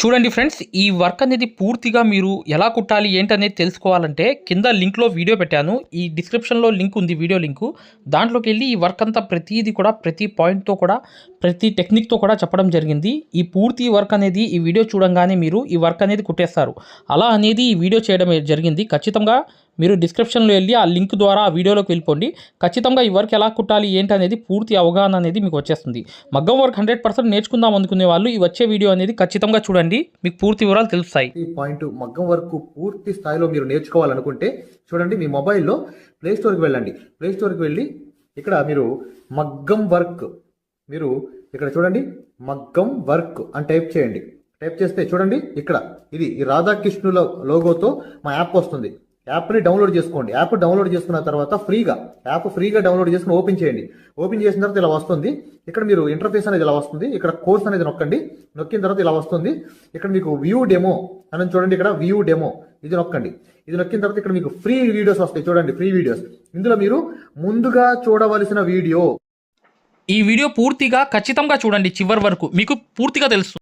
చూడండి ఫ్రెండ్స్ ఈ వర్క్ అనేది పూర్తిగా మీరు ఎలా కుట్టాలి ఏంటనేది తెలుసుకోవాలంటే కింద లింక్లో వీడియో పెట్టాను. ఈ డిస్క్రిప్షన్లో లింక్ ఉంది వీడియో లింకు. దాంట్లోకి వెళ్ళి ఈ వర్క్ అంతా ప్రతిదీ కూడా ప్రతి పాయింట్తో కూడా ప్రతి టెక్నిక్తో కూడా చెప్పడం జరిగింది. ఈ పూర్తి వర్క్ అనేది ఈ వీడియో చూడంగానే మీరు ఈ వర్క్ అనేది కుట్టేస్తారు. అలా అనేది ఈ వీడియో చేయడం జరిగింది. ఖచ్చితంగా మీరు డిస్క్రిప్షన్లో వెళ్ళి ఆ లింక్ ద్వారా ఆ వీడియోలోకి వెళ్ళిపోండి. ఖచ్చితంగా ఈ వర్క్ ఎలా కుట్టాలి ఏంటి అనేది పూర్తి అవగాహన అనేది మీకు వచ్చేస్తుంది. మగ్గం వర్క్ హండ్రెడ్ పర్సెంట్ నేర్చుకుందాం అనుకునే వాళ్ళు ఈ వచ్చే వీడియో అనేది ఖచ్చితంగా చూడండి. మీకు పూర్తి వివరాలు తెలుస్తాయి. ఈ పాయింట్ మగ్గం వర్క్ పూర్తి స్థాయిలో మీరు నేర్చుకోవాలనుకుంటే చూడండి మీ మొబైల్లో ప్లే స్టోర్కి వెళ్ళండి. ప్లేస్టోర్కి వెళ్ళి ఇక్కడ మీరు మగ్గం వర్క్ మీరు ఇక్కడ చూడండి మగ్గం వర్క్ అని టైప్ చేయండి. టైప్ చేస్తే చూడండి ఇక్కడ ఇది ఈ రాధాకృష్ణుల లోగోతో మా యాప్ వస్తుంది. యాప్ని డౌన్లోడ్ చేసుకోండి. యాప్ డౌన్లోడ్ చేసుకున్న తర్వాత ఫ్రీగా యాప్ ఫ్రీగా డౌన్లోడ్ చేసుకుని ఓపెన్ చేయండి. ఓపెన్ చేసిన తర్వాత ఇలా వస్తుంది. ఇక్కడ మీరు ఇంటర్ఫేస్ అనేది ఇలా వస్తుంది. ఇక్కడ కోర్స్ అనేది నొక్కండి. నొక్కిన తర్వాత ఇలా వస్తుంది. ఇక్కడ మీకు వ్యూ డెమో అని చూడండి. ఇక్కడ వ్యూ డెమో ఇది నొక్కండి. ఇది నొక్కిన తర్వాత ఇక్కడ మీకు ఫ్రీ వీడియోస్ వస్తాయి. చూడండి ఫ్రీ వీడియోస్ ఇందులో మీరు ముందుగా చూడవలసిన వీడియో ఈ వీడియో పూర్తిగా ఖచ్చితంగా చూడండి చివరి వరకు. మీకు పూర్తిగా తెలుసు.